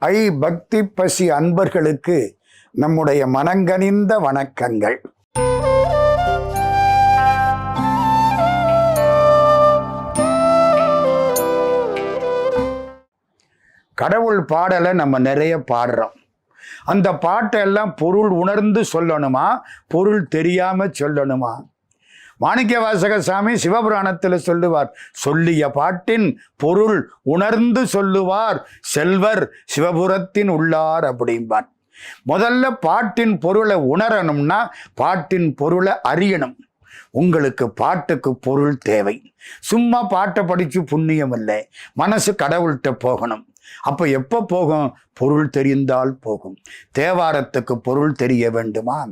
ஐ பக்தி பசி அன்பர்களுக்கு நம்முடைய மனங்கனிந்த வணக்கங்கள். கடவுள் பாடலை நம்ம நிறைய பாடுறோம். அந்த பாட்டெல்லாம் பொருள் உணர்ந்து சொல்லணுமா? பொருள் தெரியாம சொல்லணுமா? மாணிக்க வாசக சாமி சிவபுராணத்தில் சொல்லுவார். சொல்லிய பாட்டின் பொருள் உணர்ந்து சொல்லுவார். செல்வர் சிவபுரத்தின் உள்ளார் அப்படிம்பார். முதல்ல பாட்டின் பொருளை உணரணும்னா பாட்டின் பொருளை அறியணும். உங்களுக்கு பாட்டுக்கு பொருள் தேவை. சும்மா பாட்டை படிச்சு புண்ணியம் இல்லை. மனசு கடவுள்கிட்ட போகணும். அப்போ எப்போ போகும்? பொருள் தெரிந்தால் போகும். தேவாரத்துக்கு பொருள் தெரிய வேண்டுமா?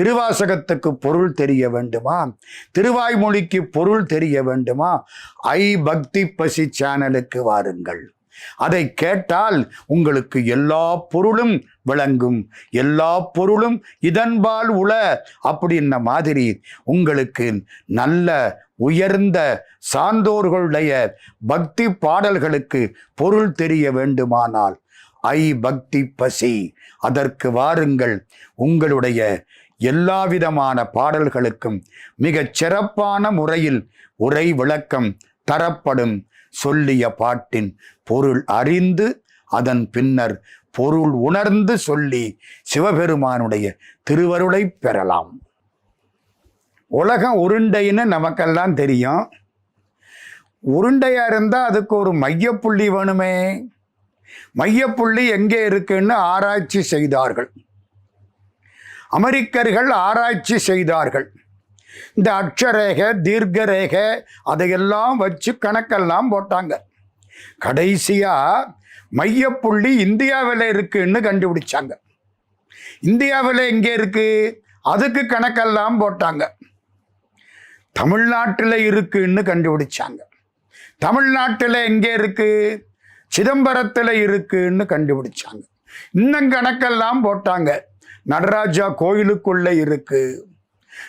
திருவாசகத்துக்கு பொருள் தெரிய வேண்டுமா? திருவாய்மொழிக்கு பொருள் தெரிய வேண்டுமா? ஐ பக்தி பசி சேனலுக்கு வாருங்கள். அதை கேட்டால் உங்களுக்கு எல்லா பொருளும் விளங்கும். எல்லா பொருளும் இதன்பால் உள. அப்படின்ன மாதிரி உங்களுக்கு நல்ல உயர்ந்த சான்றோர்களுடைய பக்தி பாடல்களுக்கு பொருள் தெரிய வேண்டுமானால் ஐ பக்தி பசி அதற்கு வாருங்கள். உங்களுடைய எல்லாவிதமான பாடல்களுக்கும் மிகச் சிறப்பான முறையில் உரை விளக்கம் தரப்படும் சொல்லிய பாட்டின் பொருள் அறிந்து அதன் பின்னர் பொருள் உணர்ந்து சொல்லி சிவபெருமானுடைய திருவருளை பெறலாம். உலகம் உருண்டைன்னு நமக்கெல்லாம் தெரியும். உருண்டையாக இருந்தால் அதுக்கு ஒரு மையப்புள்ளி வேணுமே. மையப்புள்ளி எங்கே இருக்குன்னு ஆராய்ச்சி செய்தார்கள். அமெரிக்கர்கள் ஆராய்ச்சி செய்தார்கள். இந்த அட்சரேகை தீர்க்கரேகை அதையெல்லாம் வச்சு கணக்கெல்லாம் போட்டாங்க. கடைசியாக மையப்புள்ளி இந்தியாவில் இருக்குன்னு கண்டுபிடிச்சாங்க. இந்தியாவில் எங்கே இருக்குது அதுக்கு கணக்கெல்லாம் போட்டாங்க. தமிழ்நாட்டில் இருக்குன்னு கண்டுபிடிச்சாங்க. தமிழ்நாட்டில் எங்கே இருக்கு? சிதம்பரத்தில் இருக்குன்னு கண்டுபிடிச்சாங்க. இன்னும் கணக்கெல்லாம் போட்டாங்க. நடராஜா கோயிலுக்குள்ள இருக்கு.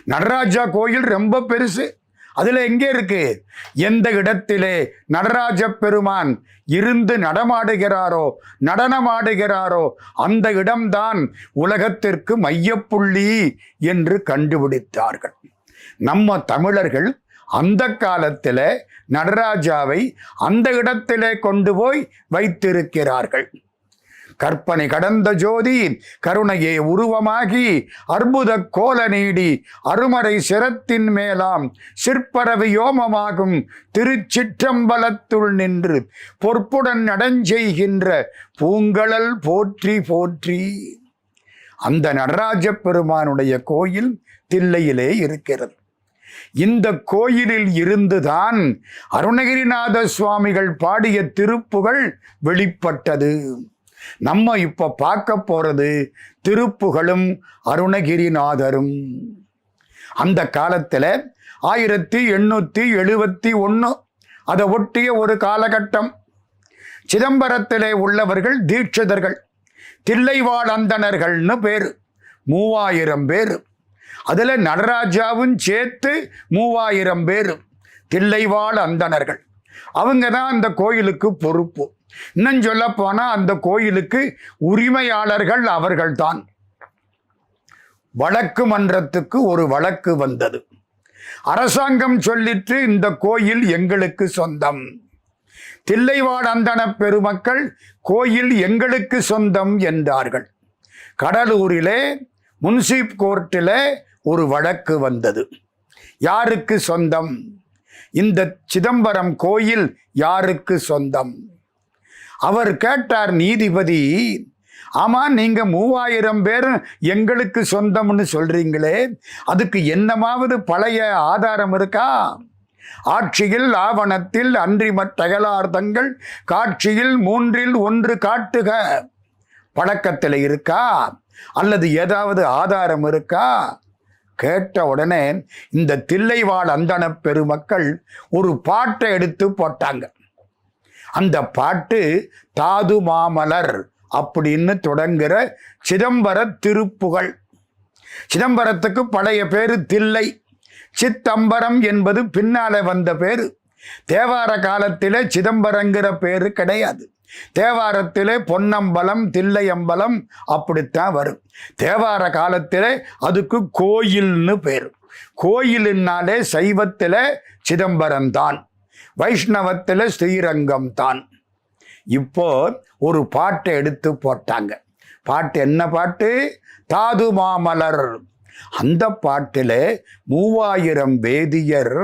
நடராஜா கோயில் ரொம்ப பெருசு. அதில் எங்கே இருக்கு? எந்த இடத்திலே நடராஜ பெருமான் இருந்து நடமாடுகிறாரோ நடனமாடுகிறாரோ அந்த இடம்தான் உலகத்திற்கு மையப்புள்ளி என்று கண்டுபிடித்தார்கள். நம்ம தமிழர்கள் அந்த காலத்தில் நடராஜாவை அந்த இடத்திலே கொண்டு போய் வைத்திருக்கிறார்கள். கற்பனை கடந்த ஜோதி கருணையே உருவமாகி அற்புத கோல நீடி அருமறை சிரத்தின் மேலாம் சிற்பரவி யோமமாகும் திருச்சிற்றம்பலத்துள் நின்று பொற்புடன் நடஞ்செய்கின்ற பூங்கழல் போற்றி போற்றி. அந்த நடராஜ பெருமானுடைய கோயில் தில்லையிலே இருக்கிறது. இந்த கோயிலில் இருந்துதான் அருணகிரிநாத சுவாமிகள் பாடிய திருப்புகள் வெளிப்பட்டது. நம்ம இப்ப பார்க்க போறது திருப்புகளும் அருணகிரிநாதரும். அந்த காலத்துல ஆயிரத்தி எண்ணூத்தி எழுபத்தி ஒன்று அதை ஒட்டிய ஒரு காலகட்டம். சிதம்பரத்திலே உள்ளவர்கள் தீட்சிதர்கள் தில்லைவாழ் அந்தணர்கள்னு பேர் மூவாயிரம் பேர். அதில் நடராஜாவும் சேர்த்து மூவாயிரம் பேர் தில்லைவாழ் அந்தணர்கள். அவங்க தான் அந்த கோயிலுக்கு பொறுப்பு. இன்னும் சொல்ல போனால் அந்த கோயிலுக்கு உரிமையாளர்கள் அவர்கள்தான். வழக்கு மன்றத்துக்கு ஒரு வழக்கு வந்தது. அரசாங்கம் சொல்லிட்டு இந்த கோயில் எங்களுக்கு சொந்தம். தில்லைவாழ் அந்தன பெருமக்கள் கோயில் எங்களுக்கு சொந்தம் என்றார்கள். கடலூரிலே முன்சிப் கோர்ட்டில் ஒரு வழக்கு வந்தது. யாருக்கு சொந்தம்? இந்த சிதம்பரம் கோயில் யாருக்கு சொந்தம்? அவர் கேட்டார் நீதிபதி ஆமாம் நீங்கள் மூவாயிரம் பேர் எங்களுக்கு சொந்தம்னு சொல்கிறீங்களே அதுக்கு என்னமாவது பழைய ஆதாரம் இருக்கா? ஆட்சியில் ஆவணத்தில் அன்றி தகலார்த்தங்கள் காட்சியில் மூன்றில் ஒன்று காட்டுக. பழக்கத்தில் இருக்கா? அல்லது ஏதாவது ஆதாரம் இருக்கா? கேட்ட உடனே இந்த தில்லைவாழ் அந்தன பெருமக்கள் ஒரு பாட்டை எடுத்து போட்டாங்க. அந்த பாட்டு தாது மாமலர் அப்படின்னு தொடங்குற சிதம்பர திருப்புகழ். சிதம்பரத்துக்கு பழைய பேர் தில்லை. சித்தம்பரம் என்பது பின்னால வந்த பேர். தேவார காலத்தில் சிதம்பரங்கிற பேரு கிடையாது. தேவாரத்திலே பொன்னம்பலம் தில்லையம்பலம் அப்படித்தான் வரும். தேவார காலத்திலே அதுக்கு கோயில்னு பேர். கோயிலுன்னாலே சைவத்தில் சிதம்பரம் தான் வைஷ்ணவத்தில் ஸ்ரீரங்கம் தான். இப்போ ஒரு பாட்டை எடுத்து போட்டாங்க. பாட்டு என்ன பாட்டு? தாது மாமலர் அந்த பாட்டில் மூவாயிரம் வேதியர்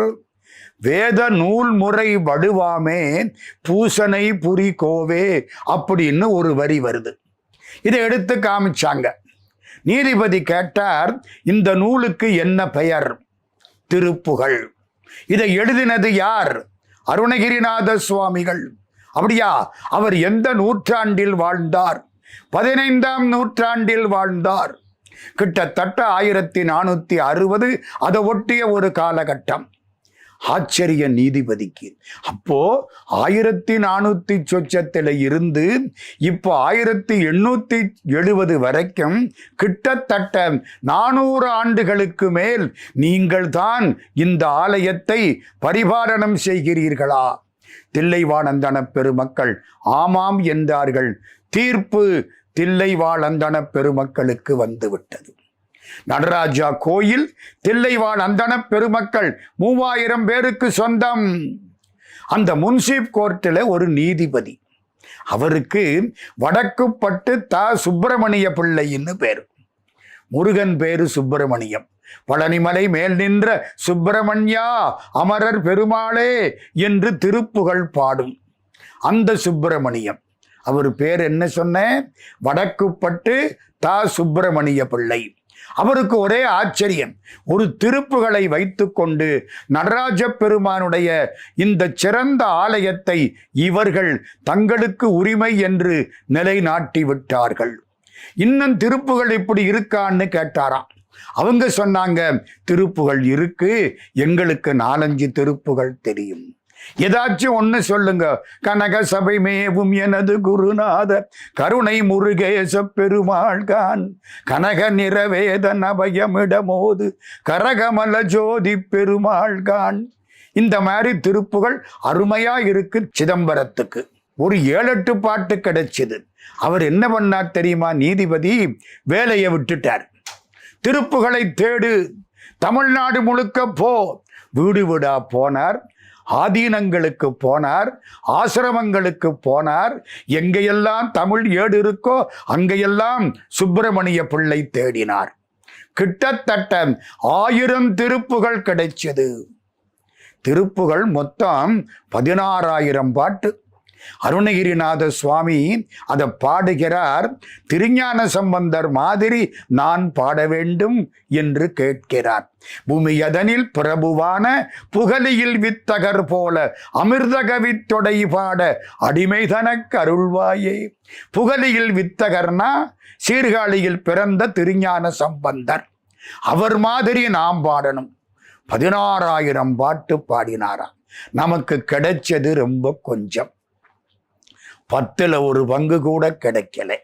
வேத நூல் முறை வடுவாமே பூசனை புரி கோவே அப்படின்னு ஒரு வரி வருது. இதை எடுத்து காமிச்சாங்க. நீதிபதி கேட்டார் இந்த நூலுக்கு என்ன பெயர்? திருப்புகழ். இதை எழுதினது யார்? அருணகிரிநாத சுவாமிகள். அப்படியா அவர் எந்த நூற்றாண்டில் வாழ்ந்தார்? பதினைந்தாம் நூற்றாண்டில் வாழ்ந்தார். கிட்டத்தட்ட ஆயிரத்தி நானூற்றி அறுபது அதை ஒட்டிய ஒரு காலகட்டம். ஆச்சரிய நீதிபதிக்கு. அப்போ ஆயிரத்தி நானூத்தி சொச்சத்தில் இருந்து இப்போ ஆயிரத்தி எண்ணூத்தி எழுபது வரைக்கும் கிட்டத்தட்ட நானூறு ஆண்டுகளுக்கு மேல் நீங்கள் தான் இந்த ஆலயத்தை பரிபாலனம் செய்கிறீர்களா? தில்லைவானந்தன பெருமக்கள் ஆமாம் என்றார்கள். தீர்ப்பு தில்லைவாழந்தன பெருமக்களுக்கு வந்துவிட்டது. நடராஜா கோயில் தில்லைவாழ் அந்தன பெருமக்கள் மூவாயிரம் பேருக்கு சொந்தம். அந்த முன்சீப் கோர்ட்டில் ஒரு நீதிபதி. அவருக்கு வடக்குப்பட்டு த. சுப்பிரமணிய பிள்ளைன்னு பேர். முருகன் பேரு சுப்பிரமணியம். பழனிமலை மேல் நின்ற சுப்பிரமணியா அமரர் பெருமாளே என்று திருப்புகழ் பாடும் அந்த சுப்பிரமணியம். அவர் பேர் என்ன சொன்னேன் வடக்குப்பட்டு தா. சுப்பிரமணிய பிள்ளை. அவருக்கு ஒரே ஆச்சரியம். ஒரு திருப்புகளை வைத்துக்கொண்டு நடராஜ பெருமானுடைய இந்த சிறந்த ஆலயத்தை இவர்கள் தங்களுக்கு உரிமை என்று நிலைநாட்டி விட்டார்கள். இன்னும் திருப்புகள் இப்படி இருக்கான்னு கேட்டாராம். அவங்க சொன்னாங்க திருப்புகள் இருக்கு எங்களுக்கு நாலஞ்சு திருப்புகள் தெரியும். ஏதாச்சும் ஒன்று சொல்லுங்க. கனக சபை மேவும் எனது குருநாத கருணை முருகேச பெருமாள்கான் கனக நிறவேதன் அபயமிடமோது கரகமல ஜோதி பெருமாள்கான் இந்த மாதிரி திருப்புகள் அருமையா இருக்கு சிதம்பரத்துக்கு. ஒரு ஏழெட்டு பாட்டு கிடைச்சது. அவர் என்ன பண்ணார் தெரியுமா? நீதிபதி வேலையை விட்டுட்டார். திருப்புகளை தேடு. தமிழ்நாடு முழுக்க போ. வீடு வீடா போனார். ஆதீனங்களுக்கு போனார் ஆசிரமங்களுக்கு போனார். எங்கெல்லாம் தமிழ் ஏடு இருக்கோ அங்கெல்லாம் சுப்பிரமணிய பிள்ளை தேடினார். கிட்டத்தட்ட ஆயிரம் திருப்புகள் கிடைச்சது. திருப்புகள் மொத்தம் பதினாறாயிரம் பாட்டு. அருணகிரிநாத சுவாமி அதை பாடுகிறார் திருஞான சம்பந்தர் மாதிரி நான் பாட வேண்டும் என்று கேட்கிறார். பூமியதனில் பிரபுவான புகழியில் வித்தகர் போல அமிர்தகவி தொடை பாட அடிமைதனக் அருள்வாயே. புகழியில் வித்தகர்னா சீர்காழியில் பிறந்த திருஞான சம்பந்தர். அவர் மாதிரி நாம் பாடணும். பதினாறாயிரம் பாட்டு பாடினாராம். நமக்கு கிடைச்சது ரொம்ப கொஞ்சம். பத்துல ஒரு பங்கு கூட கிடைக்கல.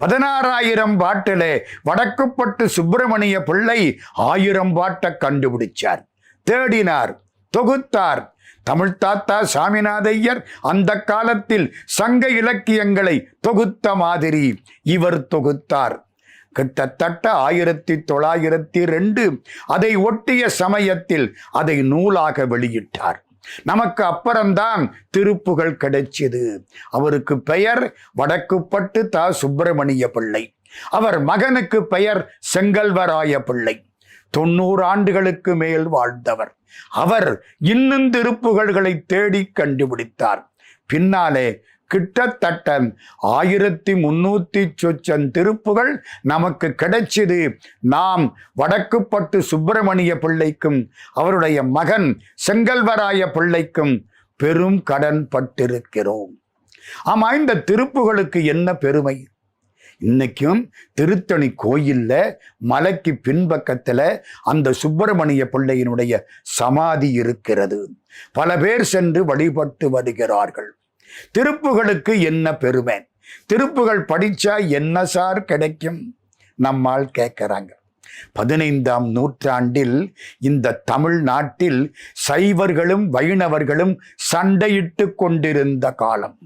பதினாறாயிரம் பாட்டில வடக்குப்பட்டு சுப்பிரமணிய பிள்ளை ஆயிரம் பாட்டை கண்டுபிடிச்சார். தேடினார் தொகுத்தார். தமிழ் தாத்தா சாமிநாதையர் அந்த காலத்தில் சங்க இலக்கியங்களை தொகுத்த மாதிரி இவர் தொகுத்தார். கிட்டத்தட்ட ஆயிரத்தி தொள்ளாயிரத்தி ரெண்டு அதை ஒட்டிய சமயத்தில் அதை நூலாக வெளியிட்டார். நமக்கு அப்புறம்தான் திருப்புகள் கிடைச்சது. அவருக்கு பெயர் வடக்குப்பட்டு தா. சுப்பிரமணிய பிள்ளை. அவர் மகனுக்கு பெயர் செங்கல்வராய பிள்ளை. தொண்ணூறு ஆண்டுகளுக்கு மேல் வாழ்ந்தவர். அவர் இன்னும் திருப்புகழ்களை தேடி கண்டுபிடித்தார். பின்னாலே கிட்டத்தட்ட ஆயிரத்தி முன்னூத்தி சொச்சன் திருப்புகள் நமக்கு கிடைச்சது. நாம் வடக்குப்பட்டு சுப்பிரமணிய பிள்ளைக்கும் அவருடைய மகன் செங்கல்வராய பிள்ளைக்கும் பெரும் கடன் பட்டிருக்கிறோம். ஆமா இந்த திருப்புகளுக்கு என்ன பெருமை? இன்னைக்கும் திருத்தணி கோயில்ல மலைக்கு பின்பக்கத்துல அந்த சுப்பிரமணிய பிள்ளையினுடைய சமாதி இருக்கிறது. பல பேர் சென்று வழிபட்டு வருகிறார்கள். திருப்புகளுக்கு என்ன பெருமை திருப்புகள் படிச்சா என்ன சார் கிடைக்கும்? நம்மால் கேட்கிறாங்க. பதினைந்தாம் நூற்றாண்டில் இந்த தமிழ்நாட்டில் சைவர்களும் வைணவர்களும் சண்டையிட்டு கொண்டிருந்த காலம்.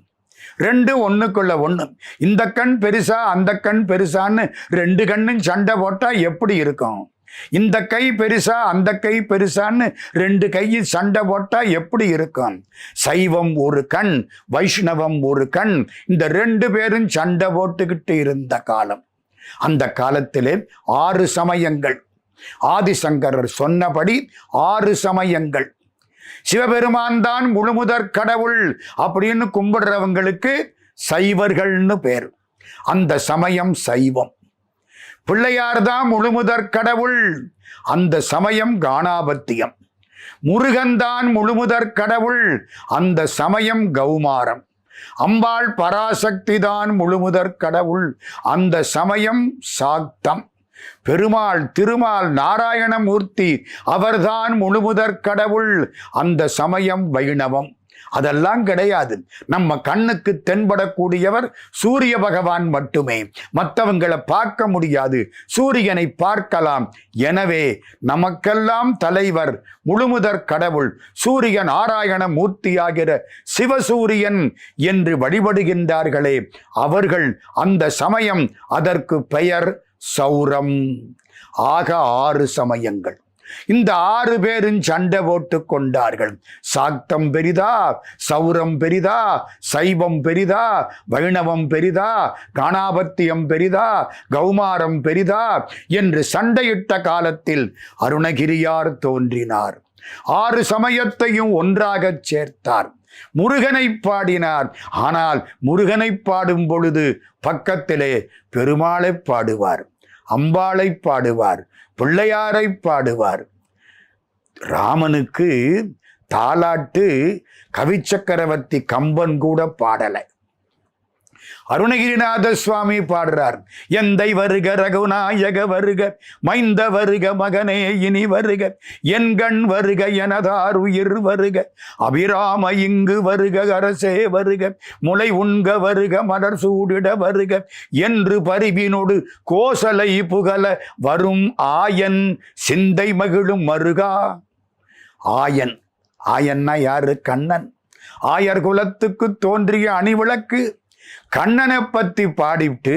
ரெண்டு ஒண்ணுக்குள்ள ஒண்ணு. இந்த கண் பெருசா அந்த கண் பெருசான்னு ரெண்டு கண்ணும் சண்டை போட்டா எப்படி இருக்கும்? இந்த கை பெருசா அந்த கை பெருசான்னு ரெண்டு கையில் சண்டை போட்டா எப்படி இருக்கும்? சைவம் ஒரு கண் வைஷ்ணவம் ஒரு கண். இந்த ரெண்டு பேரும் சண்டை போட்டுக்கிட்டு இருந்த காலம். அந்த காலத்திலே ஆறு சமயங்கள். ஆதிசங்கரர் சொன்னபடி ஆறு சமயங்கள். சிவபெருமான் தான் முழுமுதற் கடவுள் அப்படின்னு கும்பிடுறவங்களுக்கு சைவர்கள்னு பேர். அந்த சமயம் சைவம். பிள்ளையார் தான் முழுமுதற் கடவுள். அந்த சமயம் காணாபத்தியம். முருகன்தான் முழுமுதற் கடவுள். அந்த சமயம் கௌமாரம். அம்பாள் பராசக்தி தான் முழுமுதற் கடவுள். அந்த சமயம் சாக்தம். பெருமாள் திருமால் நாராயணமூர்த்தி அவர்தான் முழுமுதற் கடவுள். அந்த சமயம் வைணவம். அதெல்லாம் கிடையாது. நம்ம கண்ணுக்கு தென்படக்கூடியவர் சூரிய பகவான் மட்டுமே. மற்றவங்களை பார்க்க முடியாது. சூரியனை பார்க்கலாம். எனவே நமக்கெல்லாம் தலைவர் முழுமுதற் கடவுள் சூரிய நாராயண மூர்த்தியாகிற சிவசூரியன் என்று வழிபடுகின்றார்களே. அவர்கள் அந்த சமயம் அதற்கு பெயர் சௌரம். ஆக ஆறு சமயங்கள். இந்த ஆறு பேரும் சண்டை போட்டு கொண்டார்கள். சாக்தம் பெரிதா சௌரம் பெரிதா சைவம் பெரிதா வைணவம் பெரிதா காணாபத்தியம் பெரிதா கௌமாரம் பெரிதா என்று சண்டையிட்ட காலத்தில் அருணகிரியார் தோன்றினார். ஆறு சமயத்தையும் ஒன்றாகச் சேர்த்தார். முருகனை பாடினார். ஆனால் முருகனை பாடும் பொழுது பக்கத்திலே பெருமாளை பாடுவார் அம்பாளை பாடுவார் பிள்ளையாரை பாடுவார். ராமனுக்கு தாலாட்டு கவிச்சக்கரவர்த்தி கம்பன் கூட பாடலை. அருணகிரிநாத சுவாமி பாடுறார் எந்தை வருக ரகுநாயக வருக மைந்த வருக மகனே இனி வருக என் கண் வருக எனதார் உயிர் வருக அபிராம இங்கு வருக அரசே வருக முளை உண்க வருக மலர் சூடிட வருக என்று பரிவினோடு கோசலை புகழ வரும் ஆயன் சிந்தை மகிழும் மருகா. ஆயன் ஆயன்னா யாரு? கண்ணன். ஆயர் குலத்துக்கு தோன்றிய அணிவிளக்கு. கண்ணனை பற்றி பாடிவிட்டு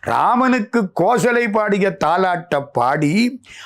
ராமனுக்கு கோசலை பாடிய தாலாட்ட பாடி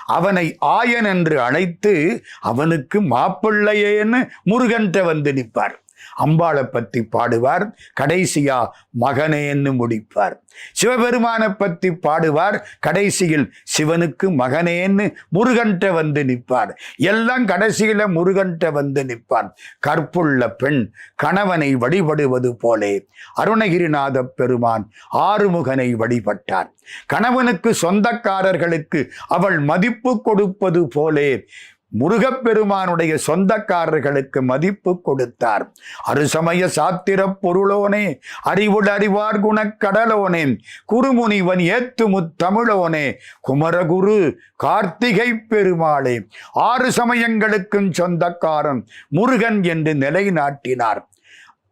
அவனை ஆயன் என்று அழைத்து அவனுக்கு மாப்பிள்ளையேன்னு முருகன்ட்ட வந்து நிற்பார். அம்பாளை பத்தி பாடுவார். கடைசியா மகனேன்னு முடிப்பார். சிவபெருமானை பத்தி பாடுவார். கடைசியில் சிவனுக்கு மகனேன்னு முருகன்ட்ட வந்து நிற்பார். எல்லாம் கடைசியில முருகன்ட்ட வந்து நிற்பார். கற்புள்ள பெண் கணவனை வழிபடுவது போலே அருணகிரிநாத பெருமான் ஆறுமுகனை வழிபட்டார். கணவனுக்கு சொந்தக்காரர்களுக்கு அவள் மதிப்பு கொடுப்பது போலே முருகப்பெருமானுடைய சொந்தக்காரர்களுக்கு மதிப்பு கொடுத்தார். அருசமய சாத்திர பொருளோனே அறிவுட அறிவார் குணக்கடலோனே குருமுனிவன் ஏத்துமுத் தமிழோனே குமரகுரு கார்த்திகை பெருமாளே ஆறு சமயங்களுக்கும் சொந்தக்காரன் முருகன் என்று நிலைநாட்டினார்.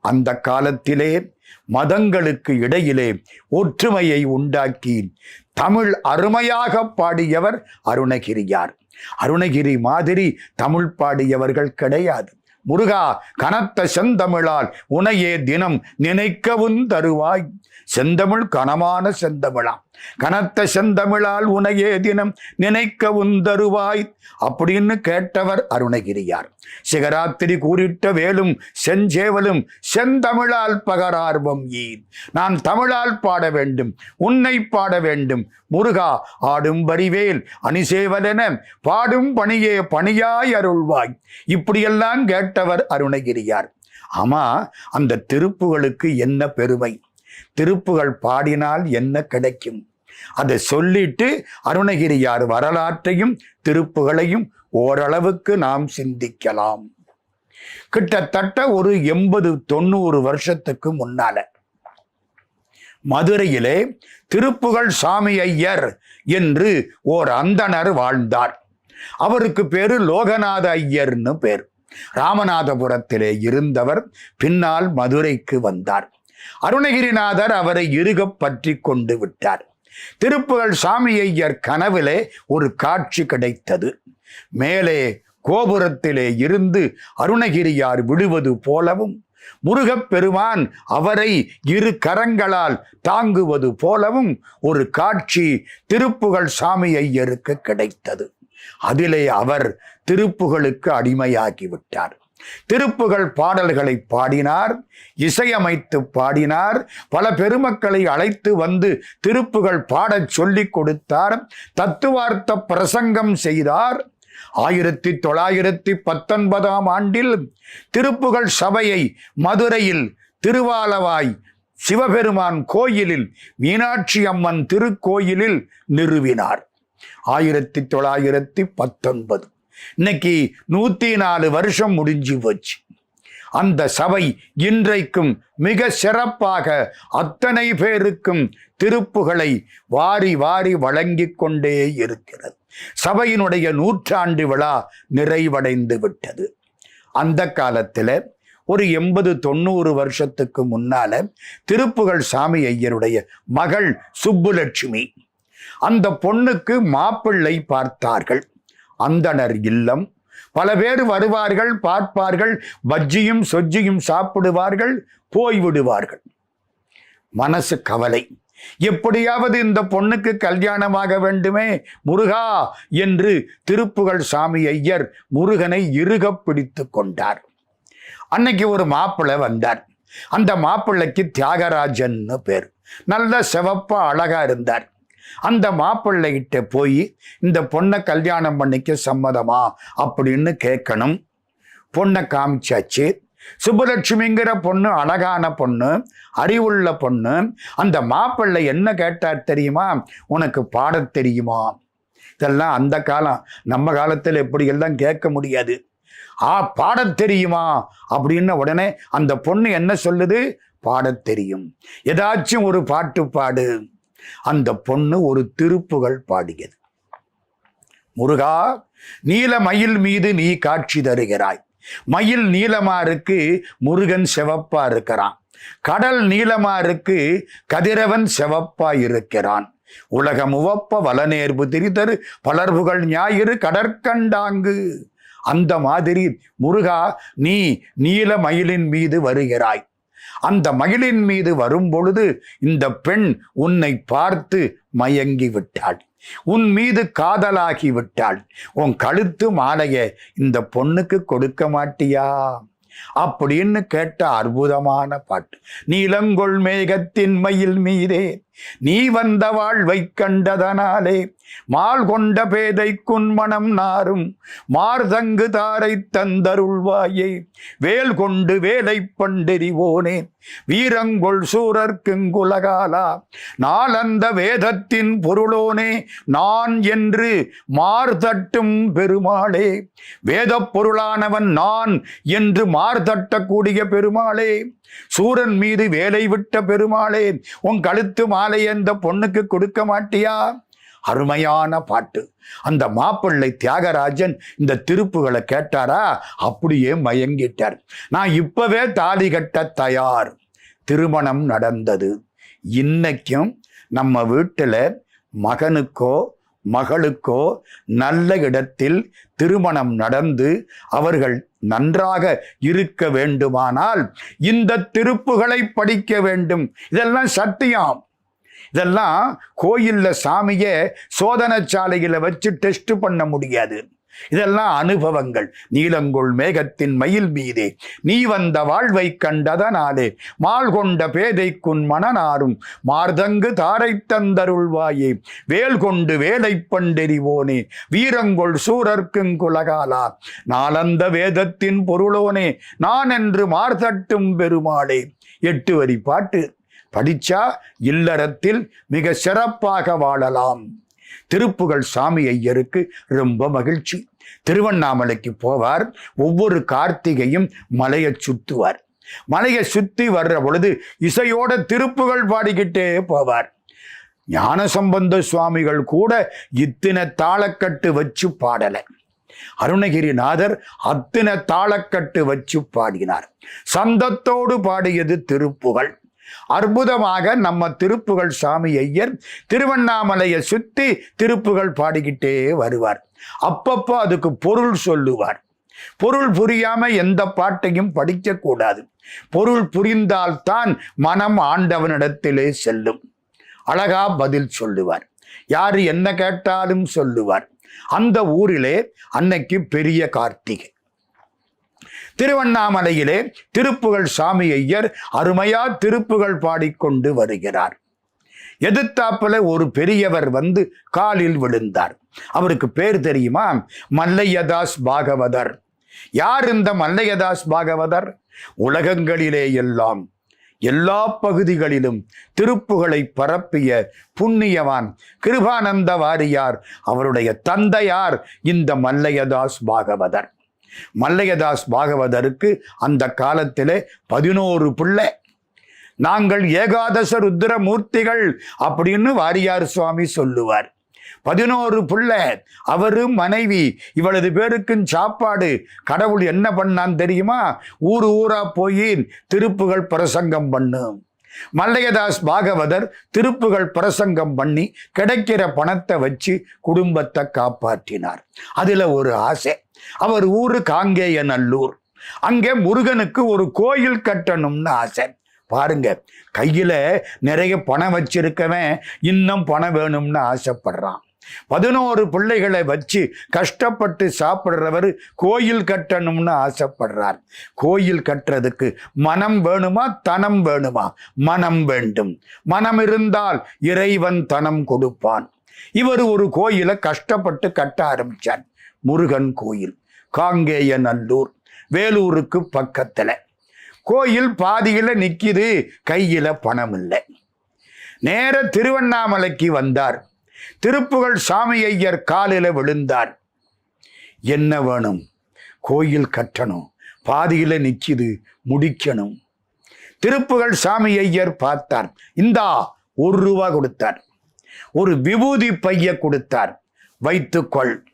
அந்த காலத்திலே மதங்களுக்கு இடையிலே ஒற்றுமையை உண்டாக்கி தமிழ் அருமையாக பாடியவர் அருணகிரியார். அருணகிரி மாதிரி தமிழ் பாடியவர்கள் கிடையாது. முருகா கனத்த செந்தமிழால் உனையே தினம் நினைக்கவும் தருவாய் செந்தமிழ் கனமான செந்தமிழாம். கனத்த செந்தமிழால் உனையே தினம் நினைக்க உந்தருவாய் அப்படின்னு கேட்டவர் அருணகிரியார். சிகராத்திரி கூறிட்ட வேலும் செஞ்சேவலும் செந்தமிழால் பகரார்வம் ஈன் நான் தமிழால் பாட வேண்டும் உன்னை பாட வேண்டும். முருகா ஆடும் வரிவேல் அணிசேவலென பாடும் பணியே பணியாய் அருள்வாய். இப்படியெல்லாம் கேட்டவர் அருணகிரியார். ஆமா அந்த திருப்புகளுக்கு என்ன பெருமை? திருப்புகள் பாடினால் என்ன கிடைக்கும்? அதை சொல்லிட்டு அருணகிரியார் வரலாற்றையும் திருப்புகளையும் ஓரளவுக்கு நாம் சிந்திக்கலாம். கிட்டத்தட்ட ஒரு எண்பது தொண்ணூறு வருஷத்துக்கு முன்னால மதுரையிலே திருப்புகழ் சாமி ஐயர் என்று ஓர் அந்தணர் வாழ்ந்தார். அவருக்கு பேரு லோகநாத ஐயர்னு பேர். ராமநாதபுரத்திலே இருந்தவர் பின்னால் மதுரைக்கு வந்தார். அருணகிரிநாதர் அவரை இருகப் பற்றி கொண்டு விட்டார். திருப்புகழ் சாமி ஐயர் கனவிலே ஒரு காட்சி கிடைத்தது. மேலே கோபுரத்திலே இருந்து அருணகிரியார் விடுவது போலவும் முருகப்பெருமான் அவரை இரு கரங்களால் தாங்குவது போலவும் ஒரு காட்சி திருப்புகழ் சாமி ஐயருக்கு கிடைத்தது. அதிலே அவர் திருப்புகளுக்கு அடிமையாகிவிட்டார். திருப்புகள் பாடல்களை பாடினார் இசையமைத்து பாடினார் பல பெருமக்களை அழைத்து வந்து திருப்புகள் பாடச் சொல்லிக் கொடுத்தார் தத்துவார்த்த பிரசங்கம் செய்தார். ஆயிரத்தி தொள்ளாயிரத்தி பத்தொன்பதாம் ஆண்டில் திருப்புகள் சபையை மதுரையில் திருவாலவாய் சிவபெருமான் கோயிலில் மீனாட்சி அம்மன் திருக்கோயிலில் நிறுவினார். ஆயிரத்தி தொள்ளாயிரத்தி பத்தொன்பது இன்னைக்கு நூத்தி நாலு வருஷம் முடிஞ்சு போச்சு. அந்த சபை இன்றைக்கும் மிக சிறப்பாக அத்தனை பேருக்கும் திருப்புகளை வாரி வாரி வழங்கிக் கொண்டே இருக்கிறது. சபையினுடைய நூற்றாண்டு விழா நிறைவடைந்து விட்டது. அந்த காலத்தில் ஒரு எண்பது தொண்ணூறு வருஷத்துக்கு முன்னால திருப்புகள் சாமி ஐயருடைய மகள் சுப்புலட்சுமி. அந்த பொண்ணுக்கு மாப்பிள்ளை பார்த்தார்கள். அந்தணர் இல்லம். பல பேர் வருவார்கள் பார்ப்பார்கள் பஜ்ஜியும் சொஜ்ஜியும் சாப்பிடுவார்கள் போய்விடுவார்கள். மனசு கவலை. எப்படியாவது இந்த பொண்ணுக்கு கல்யாணமாக வேண்டுமே முருகா என்று திருப்புகழ் சாமி ஐயர் முருகனை இறுக பிடித்து கொண்டார். அன்னைக்கு ஒரு மாப்பிள்ளை வந்தார். அந்த மாப்பிள்ளைக்கு தியாகராஜன்னு பேர். நல்ல சிவப்பா அழகா இருந்தார். அந்த மாப்பிள்ளைகிட்ட போய் இந்த பொண்ணை கல்யாணம் பண்ணிக்க சம்மதமா அப்படின்னு கேட்கணும். பொண்ணை காமிச்சாச்சு. சுப்புலட்சுமிங்கிற பொண்ணு அழகான பொண்ணு அறிவுள்ள பொண்ணு அந்த மாப்பிள்ளை என்ன கேட்டார் தெரியுமா? உனக்கு பாடத் தெரியுமா? இதெல்லாம் அந்த காலம் நம்ம காலத்தில் எப்படி எல்லாம் கேட்க முடியாது. ஆ பாடத் தெரியுமா? அப்படின்ன உடனே அந்த பொண்ணு என்ன சொல்லுது? பாடத் தெரியும். ஏதாச்சும் ஒரு பாட்டு பாடு. அந்த பொண்ணு ஒரு திருப்புகள் பாடியது. முருகா நீல மயில் மீது நீ காட்சி தருகிறாய். மயில் நீளமா இருக்கு முருகன் செவப்பா இருக்கிறான். கடல் நீளமா இருக்கு கதிரவன் செவப்பா இருக்கிறான். உலக முவப்ப வளநேர்பு திரிதரு பலர்புகள் ஞாயிறு கடற்கண்டாங்கு. அந்த மாதிரி முருகா நீ நீல மயிலின் மீது வருகிறாய். அந்த மகிழின் மீது வரும் பொழுது இந்த பெண் உன்னை பார்த்து மயங்கி விட்டாள் உன் மீது காதலாகி விட்டாள் உன் கழுத்து மாலைய இந்த பொண்ணுக்கு கொடுக்க மாட்டியா? அப்படின்னு கேட்ட அற்புதமான பாட்டு. நீலங்கொள் மேகத்தின் மயில் மீதே நீ வந்த வாழ்வை கண்டதனாலே மால் கொண்ட பேதை குன்மணம் நாரும். மார்தங்கு தாரை தந்தருள்வாயே. வேல் கொண்டு வேலை பண்டெறிவோனே. வீரங்கொள் சூரர்க்குங்குலகாலா நாளந்த வேதத்தின் பொருளோனே. நான் என்று மார்தட்டும் பெருமாளே. வேதப் பொருளானவன் நான் என்று மார்தட்டக்கூடிய பெருமாளே. சூரன் மீது வேலை விட்ட பெருமாளே உன் கழுத்து மாலை அந்த பொண்ணுக்கு கொடுக்க மாட்டியா? அருமையான பாட்டு. அந்த மாப்பிள்ளை தியாகராஜன் இந்த திருப்புகளை கேட்டாரா? அப்படியே மயங்கிட்டார். நான் இப்பவே தாலி கட்ட தயார். திருமணம் நடந்தது. இன்னைக்கும் நம்ம வீட்டில் மகனுக்கோ மகளுக்கோ நல்ல இடத்தில் திருமணம் நடந்து அவர்கள் நன்றாக இருக்க வேண்டுமானால் இந்த திருப்புகளை படிக்க வேண்டும். இதெல்லாம் சத்தியம். இதெல்லாம் கோயிலில் சாமியை சோதனை சாலையில் வச்சு டெஸ்ட் பண்ண முடியாது. இதெல்லாம் அனுபவங்கள். நீலங்கொள் மேகத்தின் மயில் மீதே. நீ வந்த வாழ்வை கண்டதனாலே மால் கொண்ட பேதைக்குன் மனநாரும் மார்தங்கு தாரை தந்தருள்வாயே. வேல் கொண்டு வேலை பண்டெறிவோனே. வீரங்கொள் சூரர்க்குங்குலகாலா நாளந்த வேதத்தின் பொருளோனே. நான் என்று மார்தட்டும் பெருமாளே. எட்டு வரி பாட்டு படிச்சா இல்லறத்தில் மிக சிறப்பாக வாழலாம். திருப்புகள் சாமி ஐயருக்கு ரொம்ப மகிழ்ச்சி. திருவண்ணாமலைக்கு போவார். ஒவ்வொரு கார்த்திகையும் மலையை சுற்றுவார் மலையை சுற்றி வர்ற பொழுது இசையோட திருப்புகள் பாடிக்கிட்டே போவார். ஞானசம்பந்த சுவாமிகள் கூட இத்தனை தாளக்கட்டு வச்சு பாடலை. அருணகிரிநாதர் அத்தனை தாளக்கட்டு வச்சு பாடினார். சந்தத்தோடு பாடியது திருப்புகள் அற்புதமாக நம்ம திருப்புகள் சாமி ஐயர் திருவண்ணாமலையை சுத்தி திருப்புகள் பாடிக்கிட்டே வருவார். அப்பப்போ அதுக்கு பொருள் சொல்லுவார். பொருள் புரியாம எந்த பாட்டையும் படிக்கக்கூடாது. பொருள் புரிந்தால்தான் மனம் ஆண்டவனிடத்திலே செல்லும். அழகா பதில் சொல்லுவார். யாரு என்ன கேட்டாலும் சொல்லுவார். அந்த ஊரிலே அன்னைக்கு பெரிய கார்த்திகை. திருவண்ணாமலையிலே திருப்புகழ் சாமி ஐயர் அருமையா திருப்புகள் பாடிக்கொண்டு வருகிறார். எதிர்த்தாப்புல ஒரு பெரியவர் வந்து காலில் விழுந்தார். அவருக்கு பேர் தெரியுமா? மல்லையதாஸ் பாகவதர். யார் இந்த மல்லையதாஸ் பாகவதர்? உலகங்களிலே எல்லாம் எல்லா பகுதிகளிலும் திருப்புகளை பரப்பிய புண்ணியவான் கிருபானந்த வாரியார் அவருடைய தந்தையார் இந்த மல்லையதாஸ் பாகவதர். மல்லையதாஸ் பாகவதருக்கு அந்த காலத்திலே பதினோரு பிள்ளை. நாங்கள் ஏகாதச ருத்ர மூர்த்திகள் அப்படின்னு வாரியார் சுவாமி சொல்லுவார். பதினோரு பிள்ளை. அவரு மனைவி. இவளது பேருக்கும் சாப்பாடு. கடவுள் என்ன பண்ணான்னு தெரியுமா? ஊர் ஊரா போய் திருப்புகள் பிரசங்கம் பண்ணும் மல்லையதாஸ் பாகவதர் திருப்புகள் பிரசங்கம் பண்ணி கிடைக்கிற பணத்தை வச்சு குடும்பத்தை காப்பாற்றினார். அதுல ஒரு ஆசை. அவர் ஊரு காங்கேய நல்லூர் அங்கே முருகனுக்கு ஒரு கோயில் கட்டணும்னு ஆசை. பாருங்க கையில நிறைய பணம் வச்சிருக்கவன் இன்னும் பணம் வேணும்னு ஆசைப்படுறான். பதினோரு பிள்ளைகளை வச்சு கஷ்டப்பட்டு சாப்பிட்றவர் கோயில் கட்டணும்னு ஆசைப்படுறார். கோயில் கட்டுறதுக்கு மனம் வேணுமா தனம் வேணுமா? மனம் வேண்டும். மனம் இருந்தால் இறைவன் தனம் கொடுப்பான். இவர் ஒரு கோயிலை கஷ்டப்பட்டு கட்ட ஆரம்பிச்சார். முருகன் கோயில் காங்கேய நல்லூர் வேலூருக்கு பக்கத்தில். கோயில் பாதியில் நிற்கிது கையில் பணம் இல்லை நேர திருவண்ணாமலைக்கு வந்தார். திருப்புகழ் சாமி ஐயர் காலில் விழுந்தார். என்ன வேணும்? கோயில் கட்டணும் பாதியில் நிற்கிது முடிக்கணும். திருப்புகழ் சாமி ஐயர் பார்த்தார். இந்தா ஒரு ரூபா கொடுத்தார். ஒரு விபூதி பைய கொடுத்தார். வைத்துக்கொள்.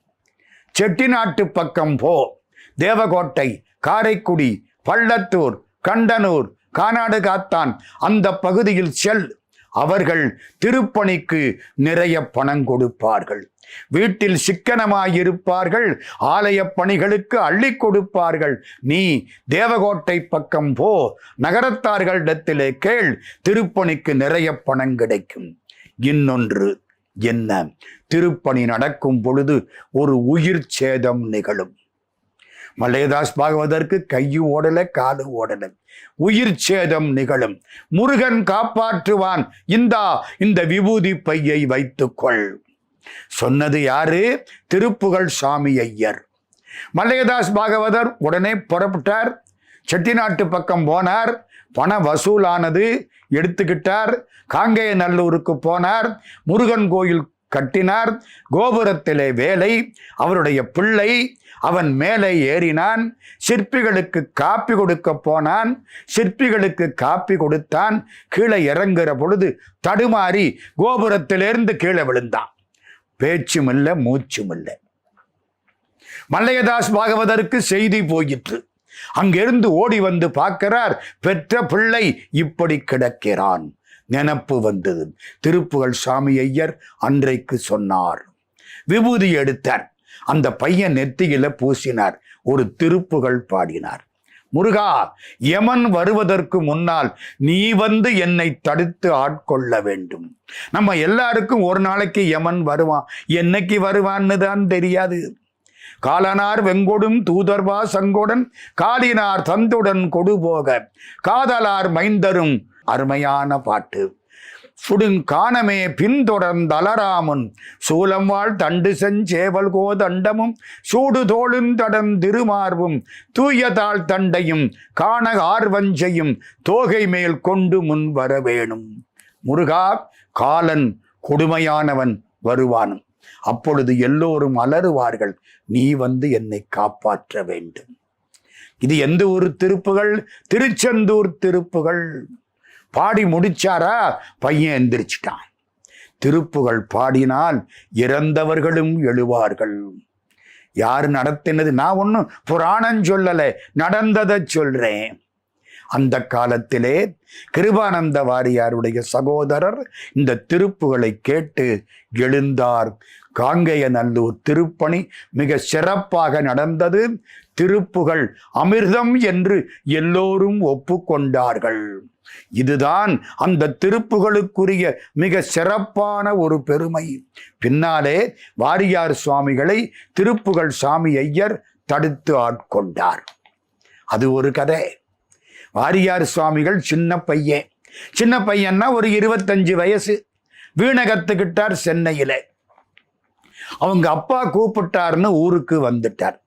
செட்டிநாட்டு பக்கம் போ. தேவகோட்டை காரைக்குடி பள்ளத்தூர் கண்டனூர் கானாடு காத்தான் அந்த பகுதியில் செல். அவர்கள் திருப்பணிக்கு நிறைய பணம் கொடுப்பார்கள். வீட்டில் சிக்கனமாயிருப்பார்கள் ஆலய பணிகளுக்கு அள்ளி கொடுப்பார்கள். நீ தேவகோட்டை பக்கம் போ நகரத்தார்களிடத்திலே கேள் திருப்பணிக்கு நிறைய பணம் கிடைக்கும். இன்னொன்று என்ன? திருப்பணி நடக்கும் பொழுது ஒரு உயிர் சேதம் நிகழும். மல்லையதாஸ் பாகவதற்கு கையும் ஓடல காலும் ஓடல. உயிர் சேதம் நிகழும். முருகன் காப்பாற்றுவான். இந்தா இந்த விபூதி பையை வைத்துக்கொள். சொன்னது யாரு? திருப்புகழ் சாமி ஐயர். மல்லையதாஸ் பாகவதர் உடனே புறப்பட்டார். செட்டிநாட்டு பக்கம் போனார். பண வசூலானது எடுத்துக்கிட்டார். காங்கேய நல்லூருக்கு போனார். முருகன் கோயில் கட்டினார். கோபுரத்திலே வேலை. அவருடைய பிள்ளை அவன் மேலே ஏறினான். சிற்பிகளுக்கு காப்பி கொடுக்க போனான். சிற்பிகளுக்கு காப்பி கொடுத்தான். கீழே இறங்குற பொழுது தடுமாறி கோபுரத்திலிருந்து கீழே விழுந்தான். பேச்சும் இல்லை மூச்சும் இல்லை மல்லையதாஸ் பாகவதற்கு செய்தி போயிற்று. அங்கிருந்து ஓடி வந்து பார்க்கிறார் பெற்ற பிள்ளை இப்படி கிடக்கிறான். நினப்பு வந்தது. திருப்புகழ் சாமி ஐயர் அன்றைக்கு சொன்னார். விபூதி எடுத்தார். அந்த பையன் நெத்தியில பூசினார். ஒரு திருப்புகள் பாடினார். முருகா யமன் வருவதற்கு முன்னால் நீ வந்து என்னை தடுத்து ஆட்கொள்ள வேண்டும். நம்ம எல்லாருக்கும் ஒரு நாளைக்கு யமன் வருவான். என்னைக்கு வருவான்னு தான் தெரியாது. காலனார் வெங்கொடும் தூதர்வா சங்கொடன் காலினார் தந்துடன் கொடுபோக. காதலார் மைந்தரும் அருமையான பாட்டு. சுடுங்கானமே பின்தொடர்ந்தலராமுன் சூலம் வாழ் தண்டு செஞ்சேவல் கோதண்டமும் சூடு தோளுந்தடன் தடம் திருமார்பும் தூயதாள் தண்டையும் காண ஆர்வஞ்சையும் தோகை மேல் கொண்டு முன் வர வேணும். முருகா காலன் கொடுமையானவன் வருவானும். அப்பொழுது எல்லோரும் அலறுவார்கள் நீ வந்து என்னை காப்பாற்ற வேண்டும். இது எந்த ஒரு திருப்புகள்? திருச்செந்தூர் திருப்புகள். பாடி முடிச்சாரா? பையன் எந்திரிச்சிட்டான். திருப்புகள் பாடினால் இறந்தவர்களும் எழுவார்கள். யார் நடத்தினது? நான் ஒன்றும் புராணம் சொல்லலை நடந்ததை சொல்றேன். அந்த காலத்திலே கிருபானந்த வாரியாருடைய சகோதரர் இந்த திருப்புகளை கேட்டு எழுந்தார். காங்கைய நல்லூர் திருப்பணி மிக சிறப்பாக நடந்தது. திருப்புகள் அமிர்தம் என்று எல்லோரும் ஒப்புக்கொண்டார்கள். இதுதான் அந்த திருப்புகளுக்குரிய மிக சிறப்பான ஒரு பெருமை. பின்னாலே வாரியார் சுவாமிகளை திருப்புகள் சாமி ஐயர் தடுத்து ஆட்கொண்டார். அது ஒரு கதை. வாரியார் சுவாமிகள் சின்ன பையன். சின்ன பையன்னா ஒரு இருபத்தஞ்சு வயசு. வீணகத்துக்கிட்டார் கத்துக்கிட்டார் அவங்க அப்பா கூப்பிட்டாருன்னு ஊருக்கு வந்துட்டார்.